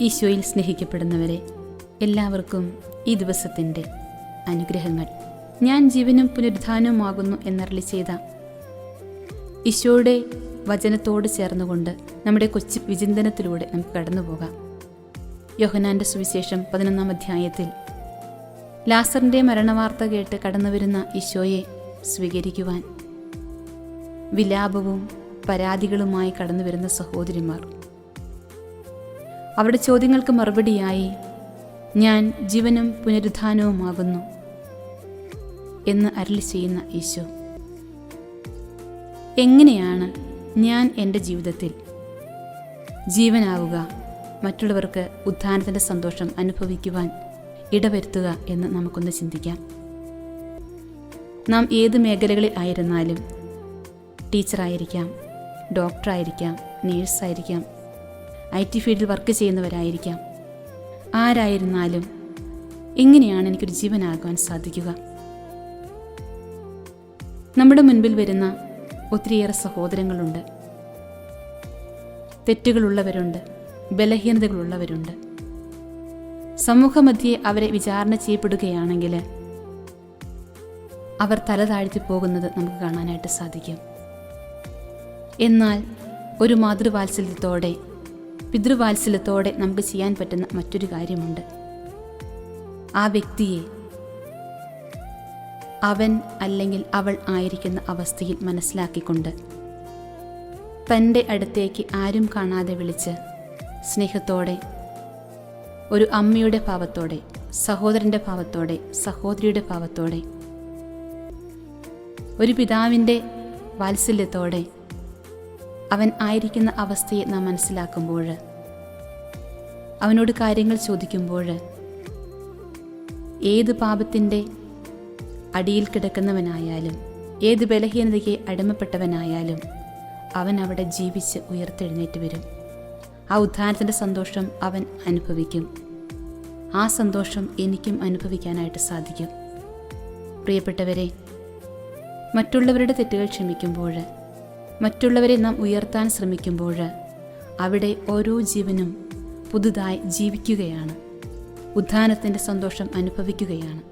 ഈശോയിൽ സ്നേഹിക്കപ്പെടുന്നവരെ എല്ലാവർക്കും ഈ ദിവസത്തിന്റെ അനുഗ്രഹങ്ങൾ. ഞാൻ ജീവനും പുനരുദ്ധാനവുമാകുന്നു എന്നറിളി ചെയ്ത ഈശോയുടെ വചനത്തോട് ചേർന്നുകൊണ്ട് നമ്മുടെ കൊച്ചു വിചിന്തനത്തിലൂടെ നമുക്ക് കടന്നു പോകാം. യോഹനാന്റെ സുവിശേഷം പതിനൊന്നാം അധ്യായത്തിൽ ലാസറിന്റെ മരണവാർത്ത കേട്ട് കടന്നുവരുന്ന ഈശോയെ സ്വീകരിക്കുവാൻ വിലാപവും പരാതികളുമായി കടന്നുവരുന്ന സഹോദരിമാർ. അവരുടെ ചോദ്യങ്ങൾക്ക് മറുപടിയായി ഞാൻ ജീവനും പുനരുദ്ധാനവുമാകുന്നു എന്ന് അരളി ചെയ്യുന്ന ഈശോ എങ്ങനെയാണ് ഞാൻ എന്റെ ജീവിതത്തിൽ ജീവനാവുക മറ്റുള്ളവർക്ക് ഉദ്ധാനത്തിന്റെ സന്തോഷം അനുഭവിക്കുവാൻ ഇടവരുത്തുക എന്ന് നമുക്കൊന്ന് ചിന്തിക്കാം. നാം ഏത് മേഖലകളിൽ ആയിരുന്നാലും ടീച്ചറായിരിക്കാം ഡോക്ടറായിരിക്കാം നേഴ്സായിരിക്കാം ഐ ടി ഫീൽഡിൽ വർക്ക് ചെയ്യുന്നവരായിരിക്കാം. ആരായിരുന്നാലും എങ്ങനെയാണ് എനിക്കൊരു ജീവനാകുവാൻ സാധിക്കുക? നമ്മുടെ മുൻപിൽ വരുന്ന ഒത്തിരിയേറെ സഹോദരങ്ങളുണ്ട്. തെറ്റുകളുള്ളവരുണ്ട് ബലഹീനതകളുള്ളവരുണ്ട്. സമൂഹമധ്യേ അവരെ വിചാരണ ചെയ്യപ്പെടുകയാണെങ്കിൽ അവർ തല താഴ്ത്തി പോകുന്നത് നമുക്ക് കാണാനായിട്ട് സാധിക്കും. എന്നാൽ ഒരു മാതൃവാത്സല്യത്തോടെ പിതൃവാത്സല്യത്തോടെ നമുക്ക് ചെയ്യാൻ പറ്റുന്ന മറ്റൊരു കാര്യമുണ്ട്. ആ വ്യക്തിയെ അവൻ അല്ലെങ്കിൽ അവൾ ആയിരിക്കുന്ന അവസ്ഥയിൽ മനസ്സിലാക്കിക്കൊണ്ട് തന്റെ അടുത്തേക്ക് ആരും കാണാതെ വിളിച്ച് സ്നേഹത്തോടെ ഒരു അമ്മയുടെ ഭാവത്തോടെ സഹോദരന്റെ ഭാവത്തോടെ സഹോദരിയുടെ ഭാവത്തോടെ ഒരു പിതാവിന്റെ വാത്സല്യത്തോടെ അവൻ ആയിരിക്കുന്ന അവസ്ഥയെ നാം മനസ്സിലാക്കുമ്പോൾ അവനോട് കാര്യങ്ങൾ ചോദിക്കുമ്പോൾ ഏത് പാപത്തിന്റെ അടിയിൽ കിടക്കുന്നവനായാലും ഏത് ബലഹീനതയ്ക്ക് അടിമപ്പെട്ടവനായാലും അവൻ അവിടെ ജീവിച്ച് ഉയർത്തെഴുന്നേറ്റ് വരും. ആ ഉദ്ധാനത്തിന്റെ സന്തോഷം അവൻ അനുഭവിക്കും. ആ സന്തോഷം എനിക്കും അനുഭവിക്കാനായിട്ട് സാധിക്കും. പ്രിയപ്പെട്ടവരെ മറ്റുള്ളവരുടെ തെറ്റുകൾ ക്ഷമിക്കുമ്പോൾ മറ്റുള്ളവരെ നാം ഉയർത്താൻ ശ്രമിക്കുമ്പോൾ അവിടെ ഓരോ ജീവനും പുതുതായി ജീവിക്കുകയാണ്. ഉദ്ധാനത്തിന്റെ സന്തോഷം അനുഭവിക്കുകയാണ്.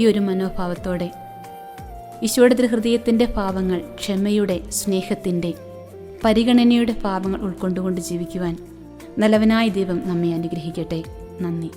ഈ ഒരു മനോഭാവത്തോടെ ഈശോയുടെ ഹൃദയത്തിന്റെ ഭാവങ്ങൾ ക്ഷമയുടെ സ്നേഹത്തിന്റെ പരിഗണനയുടെ ഭാവങ്ങൾ ഉൾക്കൊണ്ടുകൊണ്ട് ജീവിക്കുവാൻ നല്ലവനായ ദൈവം നമ്മെ അനുഗ്രഹിക്കട്ടെ. നന്ദി.